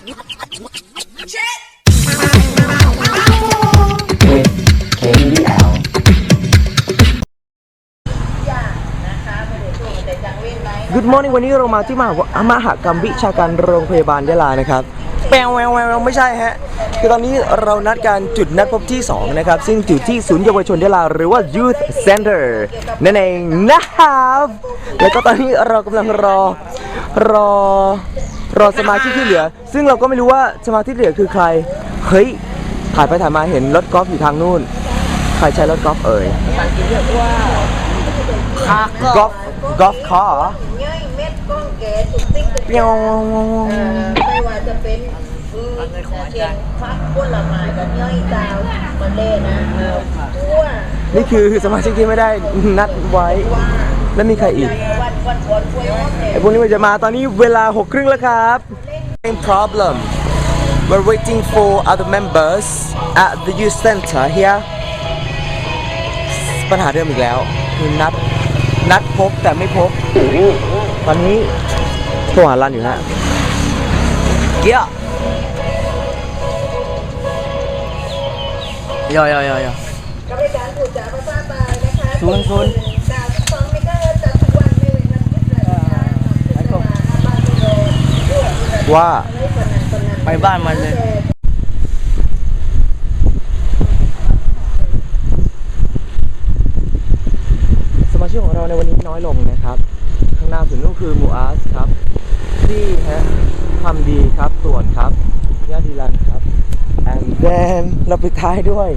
Good morning วันนี้เรามาที่มหามหากรรมวิชาการโรงพยาบาลยะลานะครับแปลวแววแววไม่ใช่ฮะคือตอนนี้เรานัดการจุดนัดพบที่ 2 นะครับ ซึ่งอยู่ที่ศูนย์เยาวชนยะลาหรือว่า Youth Center นั่นเองนะครับ แล้วก็ตอนนี้เรากำลังรอรอ รอสมาชิกที่เหลือ ซึ่งเราก็ไม่รู้ว่าสมาชิกที่เหลือคือใคร เฮ้ยถ่ายไปถ่ายมาเห็นรถกอล์ฟอยู่ทางนู่น ใครใช้รถกอล์ฟเอ่ยกอล์ฟกอล์ฟคาร์ย่อยเม็ดก้องแก่ตุกติ๊กตุกเปียวเอ่อไม่ว่าจะเป็นอืมเช่นฟักผลไม้กับย่อยดาวมันเล่นะเออทั่วนี่คือสมาชิกที่ไม่ได้นัดไว้ แล้วมีใครอีกวันวันก่อนกล้วยอ้อมเนี่ยไอ้พวกนี้มันจะมาตอนนี้เวลา6ครึ่งแล้วครับ Same problem we're waiting for other members at the youth center here ปัญหาเดิมอีกแล้วคือนัดนัดพบแต่ไม่พบ ตอนนี้โทรหารันอยู่ฮะเกียร์ยอยอยอยกับบริการผูดจ่าภาษาใตายนะคะศูนย์ศูนย์ ดาวที่สองนี่ก็จะทุกวันไม่เว้นวันพุธเลยนะคะพิจารณาบ้านโดน ว่าไปบ้านมันเลยสมาชิกของเราในวันนี้น้อยลงนะครับ ข้างหน้าสุดก็คือมูอาสครับที่ฮะทำดีครับต่วนครับยาดีลันครับ and then เราปิดท้ายด้วย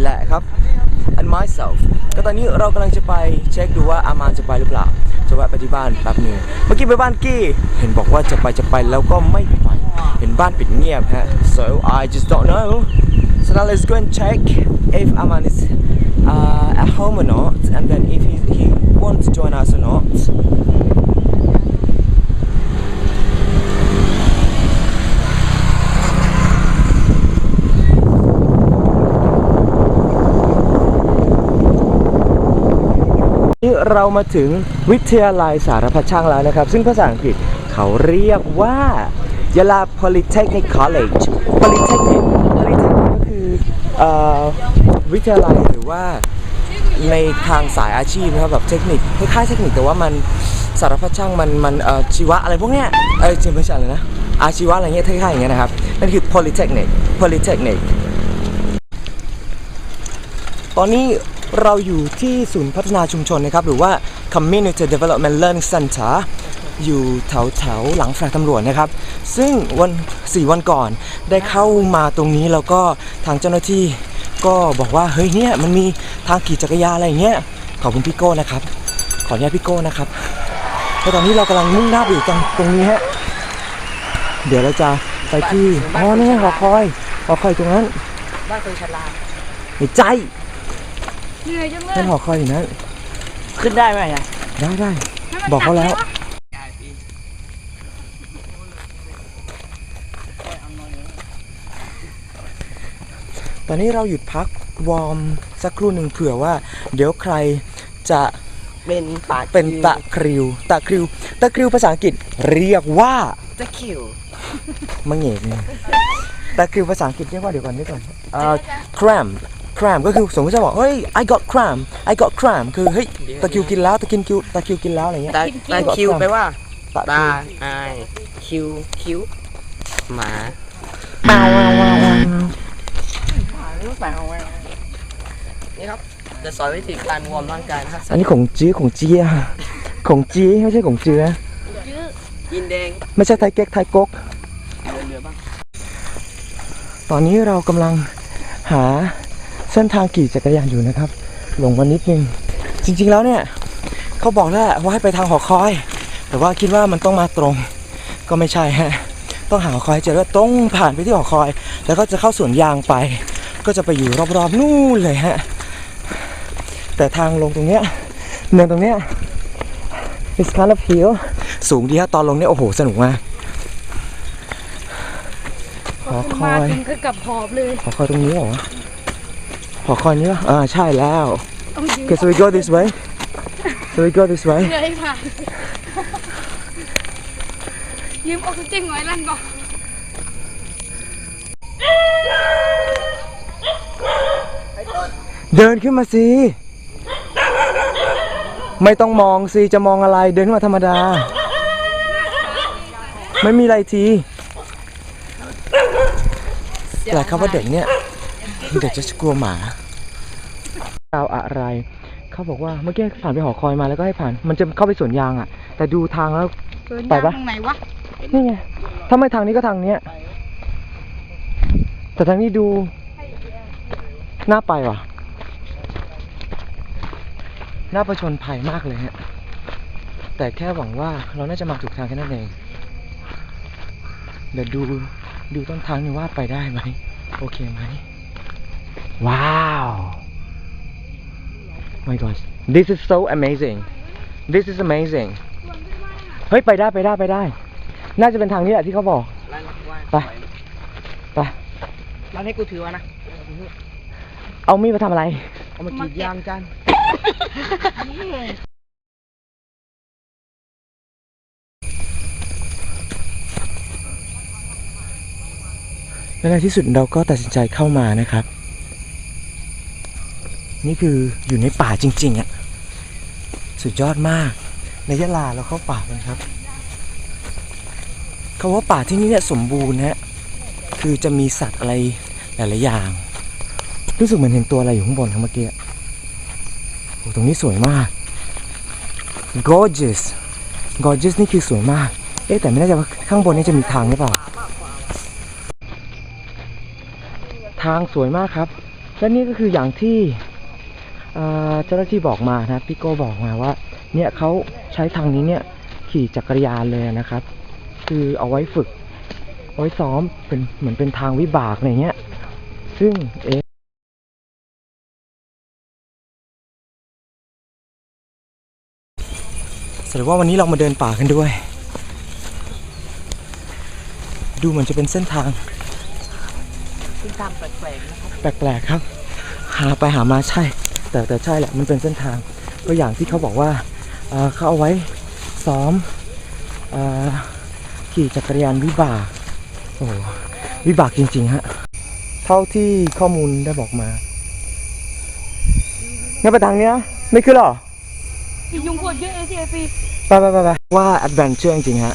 แหละครับ and myself ก็ตอนนี้เรากำลังจะไปเช็คดูว่าอามานจะไปหรือเปล่า จะแวะไปที่บ้านแป๊บหนึงเมื่อกี้ไปบ้านกี้ เห็นบอกว่าจะไปจะไปแล้วก็ไม่ไป เห็นบ้านปิดเงียบฮะ so I just don't know so now let's go and check if Aman is uh, at home or not and then if he, he wants to join us or not เรามาถึงวิทยาลัยสารพัดช่างแล้วนะครับ ซึ่งภาษาอังกฤษเขาเรียกว่ายะลา Polytechnic College Polytechnic Polytechnic ก็คืออวิทยาลัยหรือว่าในทางสายอาชีพนะครับแบบเทคนิคคล้ายๆเทคนิคแต่ว่ามันสารพัดช่างมันมันเอ่อชีวะอะไรพวกเนี้ยเออจริงไม่ใช่เลยนะอาชีวะอะไรเงี้ยคล้ายๆอย่างเงี้ยนะครับนั่นคือ Polytechnic Polytechnic ตอนนี้ เราอยู่ที่ศูนย์พัฒนาชุมชนนะครับ หรือว่า Community Development Learning Center อยู่แถวแถวๆหลังแฟลตตำรวจนะครับ ซึ่งวัน4วันก่อนได้เข้ามาตรงนี้แล้วก็ทางเจ้าหน้าที่ก็บอกว่าเฮ้ยเนี่ยมันมีทางขี่จักรยานอะไรอย่างเงี้ยขอบคุณพี่โก้นะครับ ขออนุญาตพี่โก้นะครับแล้วตอนนี้เรากำลังมุ่งหน้าไปอยู่ตรงตรงนี้ฮะเดี๋ยวเราจะไปที่อ๋อนี่ไงหอคอยหอคอยตรงนั้นบ้านคนชราในใจ เหนื่อยจังเลนั่ยนหอคอยอยู่นั้นขึ้นได้ไหมอะได้ได้ ให้มันบอกเขาแล้วจับไหมะตอนนี้เราหยุดพักวอร์มสักครู่หนึ่งเผื่อว่า เดี๋ยวใครจะเป็นปากเป็นตะคริว ตะคริว ตะคริวภาษาอังกฤษเรียกว่าตะคิวมังเหงกเนี่ยตะคริวภาษาอังกฤษเรียกว่าเดี๋ยวก่อนเดี๋ยวก่อนเอ่อ cram cram ก็คือสมมติจะบอกเฮ้ย I got cram I got cram คือเฮ้ยตะคริวกินแล้วตะกินคิวตะคริวกินแล้วอะไรเงี้ยตาตาคิวแปลว่าตะคตาริวอายคิวคิวหมานี่ครับจะสอนวิธีการวอร์มร่างกายนะครับอันนี้ของจี้ของจี้อะของจี้ไม่ใช่ของจื้อนะยินแดงไม่ใช่ไทยเก๊กไทยก๊กเรือบ้างตอนนี้เรากำลังหา เส้นทางขี่จักรยานอยู่นะครับ หลงวันนิดนึง จริงๆแล้วเนี่ยเขาบอกแล้วแหละว่าให้ไปทางหอคอย แต่ว่าคิดว่ามันต้องมาตรง ก็ไม่ใช่ฮะ ต้องหาหอคอยให้เจอแล้วตรงผ่านไปที่หอคอย แล้วก็จะเข้าสวนยางไป ก็จะไปอยู่รอบๆนู่นเลยฮะ แต่ทางลงตรงเนี้ยเนินตรงเนี้ย it's kind of hill สูงดีฮะตอนลงเนี่ยโอ้โหสนุกมากหอคมาอย ถึงก็กลับหอบเลยหอคอยตรงนี้เหรอห ขอคอยนี้ป่ะอ่าใช่แล้ว Okay so we go this way so we go this way เลยค่ะ ยืมออกซิเจนไว้ลันก่อนเดินขึ้นมาสิ ไม่ต้องมองสิจะมองอะไร เดินขึ้นมาธรรมดา ไม่มีอะไรทีแต่คำว่าเด็กเนี่ย เด็กจะกลัวหมา ดาวอะไร เขาบอกว่าเมื่อกี้ผ่านไปหอคอยมาแล้วก็ให้ผ่าน มันจะเข้าไปสวนยางอะ แต่ดูทางแล้วไปปะตรงไหนวะนี่ไงถ้าไม่ทางนี้ก็ทางเนี้ย แต่ทางนี้ดูน่าไปว่ะน่าประชนภัยมากเลยฮะ แต่แค่หวังว่าเราน่าจะมาถูกทางแค่นั้นเอง เดี๋ยวดูดูต้นทางนี่ว่าไปได้ไหม โอเคไหม ว้าว my god this is so amazing this is amazing เฮ้ย ไปได้ไปได้ไปได้ น่าจะเป็นทางนี้แหละที่เขาบอก ไป ไป ร้านให้กูถือวะนะ เอามีดมาทำอะไร เอามากรีดยางกัน และในที่สุดเราก็ตัดสินใจเข้ามานะครับ นี่คืออยู่ในป่าจริง ๆอะ่ะ สุดยอดมาก ในยะลาเราเข้าป่ากันครับเขาว่าป่าที่นี่เนี่ยสมบูรณ์นะฮะคือจะมีสัตว์อะไรหลายๆอย่าง รู้สึกเหมือนเห็นตัวอะไรอยู่ข้างบนครับเมื่อกี้โอ้ตรงนี้สวยมาก gorgeous gorgeous นี่คือสวยมาก เอ๊ะแต่ไม่แน่ใจว่าข้างบนนี่จะมีทางหรือเปล่า ทางสวยมากครับ และนี่ก็คืออย่างที่ เอ่อเจ้าหน้าที่บอกมานะพี่โก้บอกมาว่า เนี่ยเขาใช้ทางนี้เนี่ยขี่จักรยานเลยนะครับ คือเอาไว้ฝึกเอาไว้ซ้อมเป็นเหมือนเป็นทางวิบากอะไรเงี้ย ซึ่งเอ๊ะแสดงว่าวันนี้เรามาเดินป่ากันด้วย ดูเหมือนจะเป็นเส้นทางซึ่งทางแปลกๆนะครับแปลกๆครับ หาไปหามาใช่ แต่แต่ใช่แหละมันเป็นเส้นทางก็อย่างที่เขาบอกว่าเอ่อเขาเอาไว้ซ้อมเออขี่จักรยานวิบากโอ้โหวิบากจริงๆฮะเท่าที่ข้อมูลได้บอกมางั้นไปทางเนี้ยไม่ขึ้นหรออียุงปวดเยอะเอซีเอฟีไปไปไปไปว่า adventure จริงๆฮะ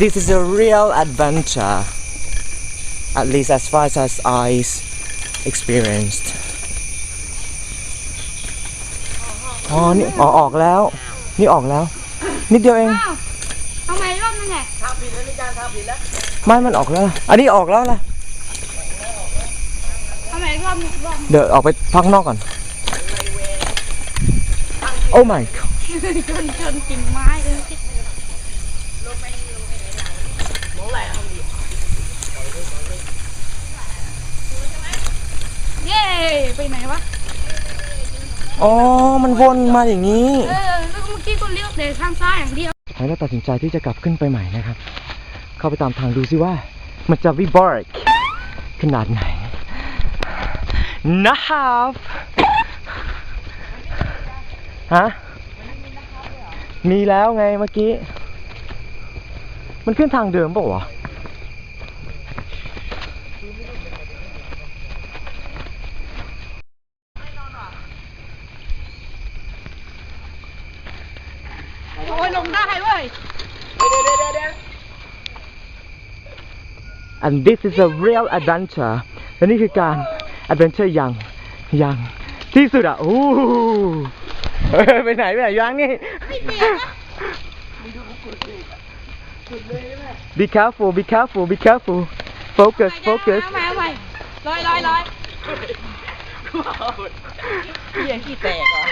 this is a real adventure at least as far as I experienced อ๋อ นี่อ๋อออกแล้ว นี่ออกแล้ว นิดเดียวเอง อ้าวทำไมรอบนึงไงทางผิดแล้วนี่จานทางผิดแล้วไม่มันออกแล้วอันนี้ออกแล้วล่ะ ทำไมรอบนึงรอบเดี๋ยวออกไปพักนอกก่อน โอ้ my god ชนชนกิ่งไม้เลยมองไหลอะทำดีเย้ไปไหนวะ อ๋อ มันวนมาอย่างนี้ เออแล้วเมื่อกี้ก็เลี้ยวแต่ข้างซ้ายอย่างเดียวแล้วเราตัดสินใจที่จะกลับขึ้นไปใหม่นะครับ เข้าไปตามทางดูซิว่า มันจะวิบาร์กขนาดไหน นะครับ ฮะ มีแล้วไงเมื่อกี้ มันขึ้นทางเดิมเปล่าวะ อ้ยลงได้เว้ย and this is a real adventure และนี่คือการ adventure อย่างอย่างที่สุดอะอู้หูเฮ้ยไปไหนไปไหนยังนี่ be careful be careful be careful focus focus เอาใหม่เอาใหม่ลอยลอยลอยพี่ยังขี้แตกเหรอ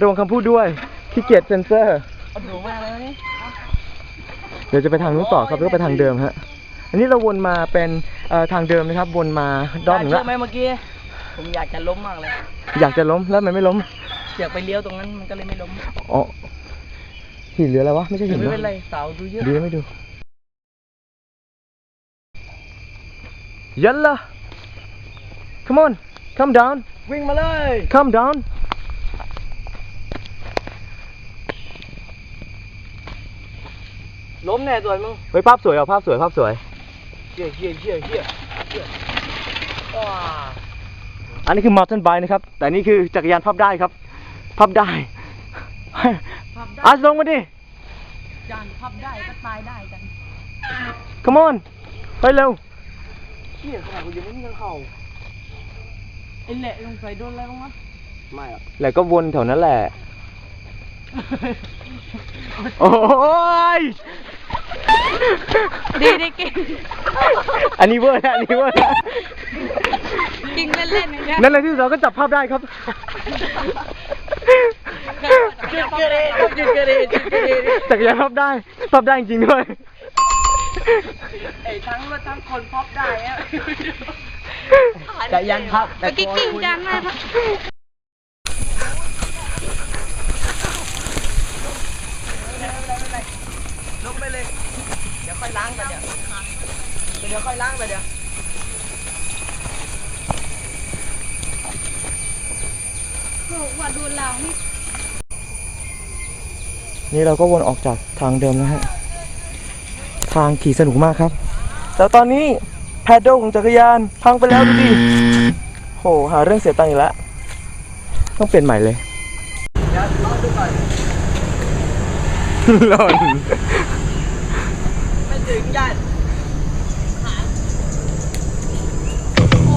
ระวังคำพูดด้วย ขี้เกียจเซนเซอร์เอาดูมากเลยนี่เดี๋ยวจะไปทางนู้นต่อครับแล้วก็ไปทางเดิมฮะ อันนี้เราวนมาเป็นเอ่อทางเดิมนะครับ วนมารอบหนึ่งเชื่ละอไหมเมื่อกี้ ผมอยากจะล้มมากเลย อยากจะล้มแล้วมันไม่ล้มอยากไปเลี้ยวตรงนั้นมันก็เลยไม่ล้มอ๋อหินหรืออะไรวะไม่ใช่หินไม่หรอเป็นไรเสาดูเยอะ ดีนะไม่ดูยันละ come on come down วิ่งมาเลย come down ล้มแน่ตัวมึงเฮ้ยภาพสวยเอาภาพสวยภาพสวย เฮียเฮียเฮียเฮียเฮียว้าอันนี้คือ mountain bike นะครับ แต่นี่คือจักรยานพับได้ครับ พับได้อาร์ตลงมาดิจานพับได้ก็ตายได้กัน come on ไปเร็วไอ้เละลงใส่โดนอะไรบ้างวะไม่หรอกแล้วก็วนแถวนั้นแหละ โอ้ย ดีดีเก่งอันนี้เวอร์นะอันนี้เวอร์นะจริงเล่นเล่นอย่างเงี้ยนั่นแหละที่เราก็จับภาพได้ครับ จุดเกิดเหตุจุดเกิดเหตุจุดเกิดเหตุจักรยานพับได้พับได้จริงๆด้วย ไอ้ทั้งรถทั้งคนพบได้อะแต่ยันพับเมื่อกี้กิ้งจานมากครับ ลงไปเลย เดี๋ยวค่อยล้างไป เดี๋ยวเดี๋ยวค่อยล้างไปเดี๋ยวโอ้ว่าโดนเรานี่นี่เราก็วนออกจากทางเดิมนะฮะ ทางขี่สนุกมากครับแต่ตอนนี้แพดเดิลของจักรยานพังไปแล้วดูดิโหหาเรื่องเสียตังค์อีกแล้ว ต้องเปลี่ยนใหม่เลยเดี๋ย วรอดูก่อนหล่นไม่ถึงยัน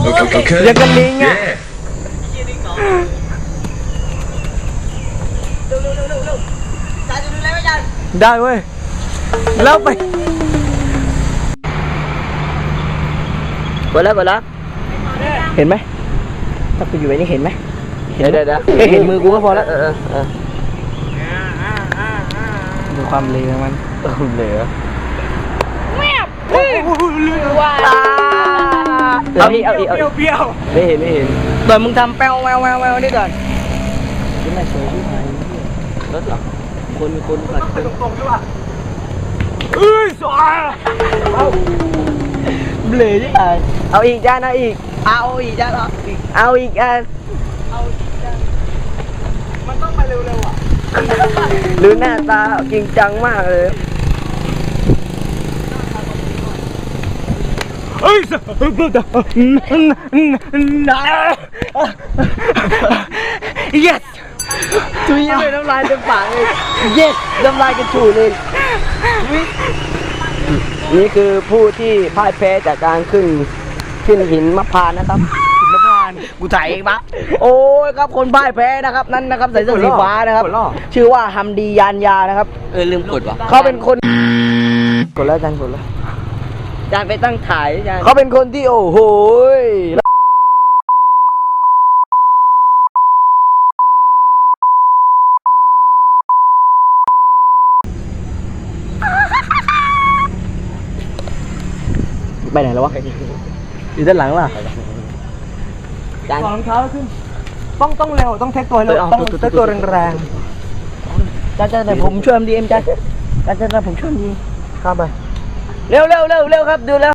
Okay. ยังกันลิงอะ Yeah. ยี่ดิ้งเหรอเร็วเร็วเร็วเร็วเร็วจานจะดูแลไหมยันได้เว้ย แล้วไปเปิดแล้วเปิดแล้วเห็นไหมถ้ากูอยู่ไว้นี่เห็นไหมเห็นเดี๋ยวเดี๋ยวเอ้ยเห็นมือกูก็พอแล้วเออเออเออดูความเร็วมันเออเหลือแม่ บเฮ้ยว้าเอาอีกเอาอีกเอาอีกเปรี้ยวไม่เห็นไม่เห็นเดี๋ยวมึงทำแปวแววแววแววนี่ก่อนรถเหรอคนคนก่อนเอ้ยสวยเบลยที่ไหนเอาอีกจานเอาอีกเอาอีกจานเอาอีกเอาอีกจานเอาอีกจานมันต้องไปเร็วๆอะหรือหน้าตาจริงจังมากเลย เอ้ยสวยเฮ้ยเดี๋ยวนะ yes ทุยเลยน้ำลายเต็มปากเลยเย็ดน้ำลายกระฉูดเลยอุ๊ยนี่คือผู้ที่พ่ายแพ้จากการขึ้น ขึ้นหินมะพร้าวนะครับหินมะพร้าวกูถ่ายเองปะโอ้ยครับคนพ่ายแพ้นะครับนั่นนะครับใส่เสื้อสีฟ้านะครับ ชื่อว่าฮัมดียานยานะครับ เออลืมกดวะเขาเป็นคน กดแล้วจันกดแล้ว จานไปตั้งถ่ายจานเขาเป็นคนที่โอ้โหยไปไหนแล้ววะอยู่ด้านหลังล่ะจานถอดรองเท้าขึ้น ต้องต้องเร็วต้องเทคตัวให้เร็วเออเอาต้องตุ๊ดๆๆเทคตัวแรงจานจานแต่ผมช่วยดีเอ็มจานจานจานแต่ผมช่วยดีๆข้ามไป เร็วเร็วเร็วเร็วครับดูแล้ว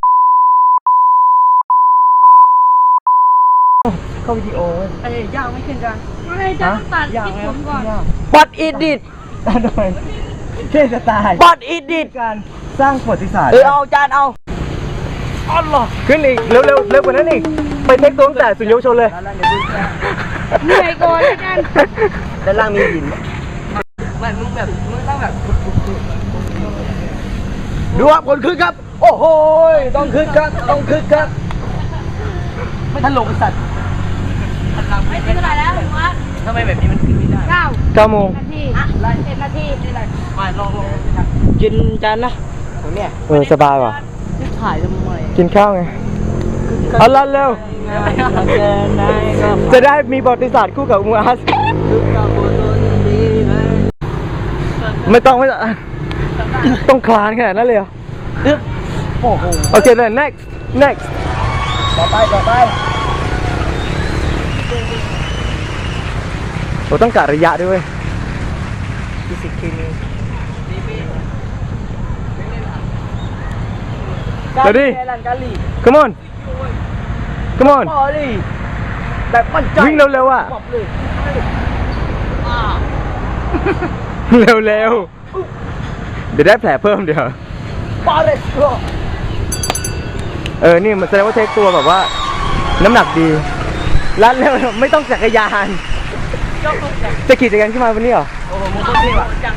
เข้าวิดีโอเว้ยไอ้ยากไม่ขึ้นจานไม่จะต้องตัดที่ผมก่อนบัตอิดดิดทำไมเท่จะตายบัตอิดดิดการสร้างประวัติศาสตร์เออเอาจานเอาอ๋อเหรอขึ้นอีกเร็วเร็วเร็วกว่านั้นอีกไปเทคตัวตั้งแต่สุดเยาวชนเลยเหนื่อยก่อนอาจารย์ด้านล่างมีหินมันมึงแบบมึงต้องแบบ ดูครับคนคึกครับ โอ้โหยต้องคึกครับ ต้องคึกครับ ไม่ทันลงสัตว์ไม่ถึงเท่าไหร่แล้วถึงว่าทำไมแบบนี้มันขึ้นไม่ได้เก้าเก้าโมงนาทีเจ็ดนาทีนี่แหละมาลองลองกินจานนะผมเนี่ยเออสบายว่ะถ่ายทำไมกินข้าวไงเอาลันเร็วเจอนายก็จะได้มีประวัติศาสตร์คู่กับมูอาสคึกกับโบโดนดีไหมไม่ต้องไม่ต้อง ต้องคลานขนาดนั้นเลยเหรอตึ๊บโอ้โหโอเคเลย next next ต่อไปต่อไปเราต้องกะระยะด้วยเวยฟิสิกส์เคมีเดี๋ยวดิกาลันกาลี come on come on พอลีแบบมั่นใจวิ่งเร็วๆอะบอกเลยเร็วๆ เดี๋ยวได้แผลเพิ่มเดี๋ยวปาเรสโกเออ นี่มันแสดงว่าเทคตัวแบบว่า น้ำหนักดีลัดเร็วไม่ต้องจักรยานจะขี่จักรยานขึ้นมาวันนี้เหรอ โอ้โหมึงก็เท่ว่ะจัง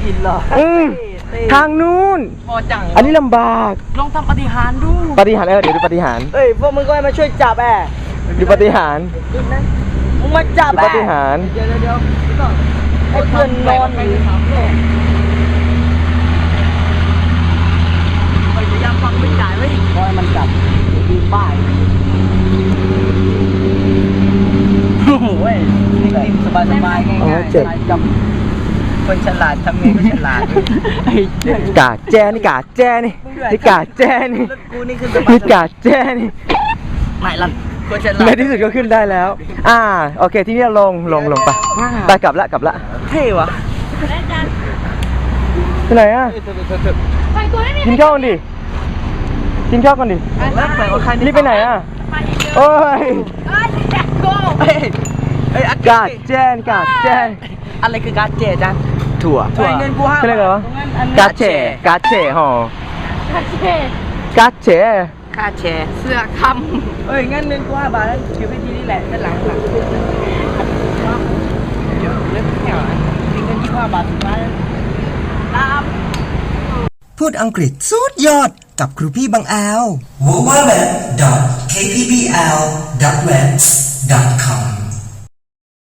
กินเหรออืมทางนู้น พอจังอันนี้ลำบาก ลองทำปฏิหารย์ดูปฏิหารย์เออเดี๋ยวดูปฏิหารย์เอ้ยพวกมึงก็ให้มาช่วยจับแอบดูปฏิหารย์มึงมาจับดูแอปบฏิหารย์เดี๋ยวเดี๋ยวเดี๋ยวให้เพื่อนนอนไปอยู่ ถา มโลกไปพยายามฟังไม่จ่ายไว้เพราะให้มันจับดีป้ายโอ้โหเว้ยนิ่มๆสบายๆง่ายๆสบายจับคนฉลาดทำไงก็ฉลาดไอ้เหี้ยกาดแจ้นี่กาดแจ้นี่นี่กาดแจ้นี่กูนี่คือสบายนี่กาดแจ้นี่ไม่ลันในที่สุดก็ขึ้นได้แล้ว อ่า โอเค ที่นี่ลง ลง ลงไปไปกลับละ กลับละ เท่วะไปไหนอะกินข้าวนดิกินข้าว กันดิแล้วเปิดว่าใครรีบไปไหนอะโอ้ยเฮ้ยเฮ้ยอากาดแจ้นกาดแจ้นอะไรคือการเจจันถั่วถั่วเงินกูห้าคืออะไรเหรอบาทกาดแฉกาดแฉห่อกาดแฉค่าแชร์เสือคเอ้ยงั้นเงินกูห้าบาทแล้วถือไปทีนี่แหละด้านหลังหลังเดี๋ยวเล่นแถวนะมีเงินยี่สิบห้าบาทสุดท้ายตามพูดอังกฤษสุดยอด กับครูพี่บางแอล w w w k p b l w e b s c o m